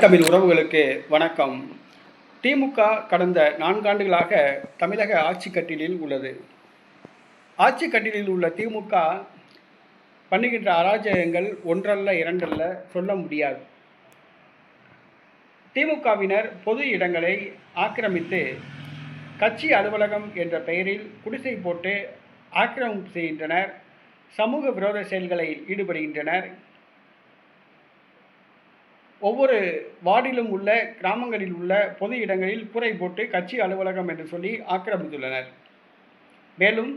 தமிழ் உறவுகளுக்கு வணக்கம். திமுக கடந்த நான்காண்டுகளாக தமிழக ஆட்சி கட்டிலில் உள்ளது. ஆட்சி கட்டிலில் உள்ள திமுக பண்ணுகின்ற அராஜகங்கள் ஒன்றல்ல இரண்டல்ல சொல்ல முடியாது. திமுகவினர் பொது இடங்களை ஆக்கிரமித்து கட்சி அலுவலகம் என்ற பெயரில் குடிசை போட்டு ஆக்கிரமிப்பு செய்கின்றனர். சமூக விரோத செயல்களில் ஈடுபடுகின்றனர். ஒவ்வொரு வார்டிலும் உள்ள கிராமங்களில் உள்ள பொது இடங்களில் கூரை போட்டு கட்சி அலுவலகம் என்று சொல்லி ஆக்கிரமித்துள்ளனர். மேலும்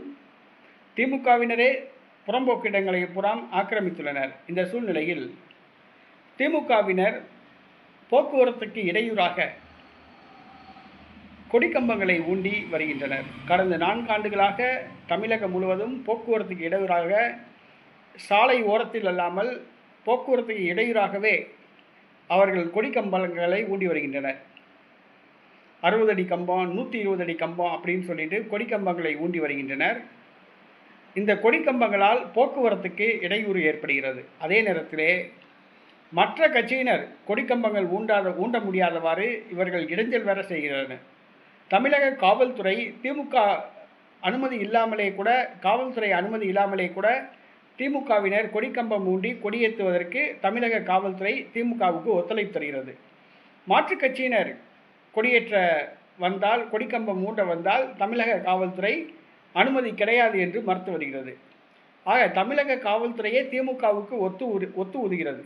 திமுகவினரே புறம்போக்கு இடங்களை புறம் ஆக்கிரமித்துள்ளனர். இந்த சூழ்நிலையில் திமுகவினர் போக்குவரத்துக்கு இடையூறாக கொடிக்கம்பங்களை ஊண்டி வருகின்றனர். கடந்த நான்காண்டுகளாக தமிழகம் முழுவதும் போக்குவரத்துக்கு இடையூறாக சாலை ஓரத்தில் அல்லாமல் போக்குவரத்துக்கு இடையூறாகவே அவர்கள் கொடி கம்பங்களை ஊண்டி வருகின்றனர். அறுபது அடி கம்பம் நூற்றி இருபது அடி கம்பம் அப்படின்னு சொல்லிட்டு கொடிக்கம்பங்களை ஊண்டி வருகின்றனர். இந்த கொடிக்கம்பங்களால் போக்குவரத்துக்கு இடையூறு ஏற்படுகிறது. அதே நேரத்திலே மற்ற கட்சியினர் கொடிக்கம்பங்கள் ஊண்டாத ஊண்ட முடியாதவாறு இவர்கள் இடைஞ்சல் வேற செய்கிறனர் தமிழக காவல்துறை திமுக அனுமதி இல்லாமலே கூட காவல்துறை அனுமதி இல்லாமலே கூட திமுகவினர் கொடிக்கம்பம் ஊண்டி கொடியேற்றுவதற்கு தமிழக காவல்துறை திமுகவுக்கு ஒத்துழைப்பு தருகிறது. மாற்றுக் கட்சியினர் கொடியேற்ற வந்தால் கொடிக்கம்பம் ஊண்ட வந்தால் தமிழக காவல்துறை அனுமதி கிடையாது என்று மறுத்து வருகிறது. ஆக தமிழக காவல்துறையே திமுகவுக்கு ஒத்து ஒத்து உதுகிறது.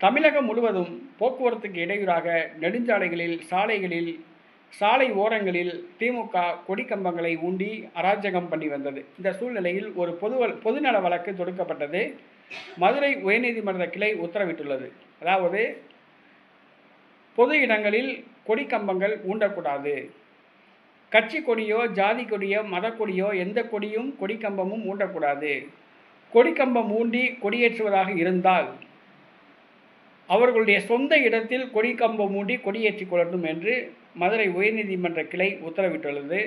தமிழகம் முழுவதும் போக்குவரத்துக்கு இடையூறாக நெடுஞ்சாலைகளில் சாலைகளில் சாலை ஓரங்களில் திமுக கொடிக்கம்பங்களை ஊண்டி அராஜகம் பண்ணி வந்தது. இந்த சூழ்நிலையில் ஒரு பொது பொதுநல வழக்கு தொடுக்கப்பட்டது. மதுரை உயர்நீதிமன்ற கிளை உத்தரவிட்டுள்ளது. அதாவது பொது இடங்களில் கொடிக்கம்பங்கள் ஊண்டக்கூடாது. கட்சி கொடியோ ஜாதி கொடியோ மத கொடியோ எந்த கொடியும் கொடிக்கம்பமும் ஊண்டக்கூடாது. கொடிக்கம்பம் ஊண்டி கொடியேற்றுவதாக இருந்தால் அவர்களுடைய சொந்த இடத்தில் கொடி கம்பம் மூடி கொடியேற்றிக் கொள்ளட்டும் என்று மதுரை உயர்நீதிமன்ற கிளை உத்தரவிட்டுள்ளது.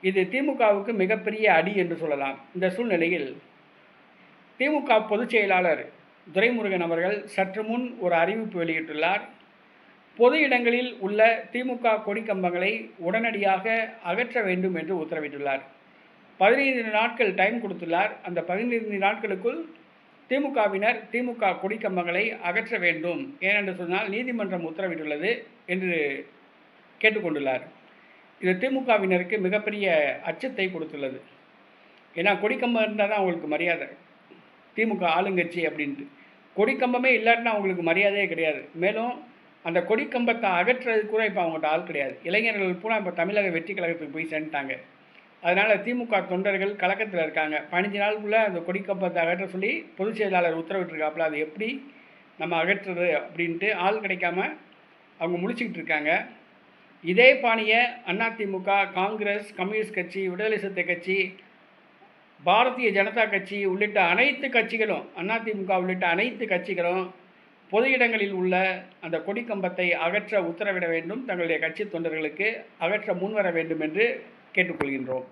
இது திமுகவுக்கு மிகப்பெரிய அடி என்று சொல்லலாம். இந்த சூழ்நிலையில் திமுக பொதுச் செயலாளர் துரைமுருகன் அவர்கள் சற்று முன் ஒரு அறிவிப்பு வெளியிட்டுள்ளார். பொது இடங்களில் உள்ள திமுக கொடிக்கம்பங்களை உடனடியாக அகற்ற வேண்டும் என்று உத்தரவிட்டுள்ளார். பதினைந்து நாட்கள் டைம் கொடுத்துள்ளார். அந்த பதினைந்து நாட்களுக்குள் திமுகவினர் திமுக கொடிக்கம்பங்களை அகற்ற வேண்டும். ஏனென்று சொன்னால் நீதிமன்றம் உத்தரவிட்டுள்ளது என்று கேட்டுக்கொண்டுள்ளார். இது திமுகவினருக்கு மிகப்பெரிய அச்சத்தை கொடுத்துள்ளது. ஏன்னா கொடிக்கம்பம் இருந்தால் தான் அவங்களுக்கு மரியாதை. திமுக ஆளுங்கட்சி அப்படின்ட்டு. கொடிக்கம்பமே இல்லாட்டினா அவங்களுக்கு மரியாதையே கிடையாது. மேலும் அந்த கொடிக்கம்பத்தை அகற்றுறது கூட இப்போ அவங்கள்ட்ட ஆள் கிடையாது. இளைஞர்கள் பூரா இப்போ தமிழக வெற்றி கழகத்துக்கு போய் சேர்ந்துட்டாங்க. அதனால் திமுக தொண்டர்கள் கலக்கத்தில் இருக்காங்க. பதினஞ்சு நாளுக்குள்ளே அந்த கொடிக்கம்பத்தை அகற்ற சொல்லி பொதுச் செயலாளர் உத்தரவிட்டிருக்காப்புல அது எப்படி நம்ம அகற்றுறது அப்படின்ட்டு ஆள் கிடைக்காம அவங்க முழிச்சிக்கிட்டு இருக்காங்க. இதே பாணியை அதிமுக காங்கிரஸ் கம்யூனிஸ்ட் கட்சி விடுதலை சிறுத்தை கட்சி பாரதிய ஜனதா கட்சி உள்ளிட்ட அனைத்து கட்சிகளும் அதிமுக உள்ளிட்ட அனைத்து கட்சிகளும் பொது இடங்களில் உள்ள அந்த கொடிக்கம்பத்தை அகற்ற உத்தரவிட வேண்டும். தங்களுடைய கட்சி தொண்டர்களுக்கு அகற்ற முன்வர வேண்டும் என்று கேட்டுக்கொள்கின்றோம்.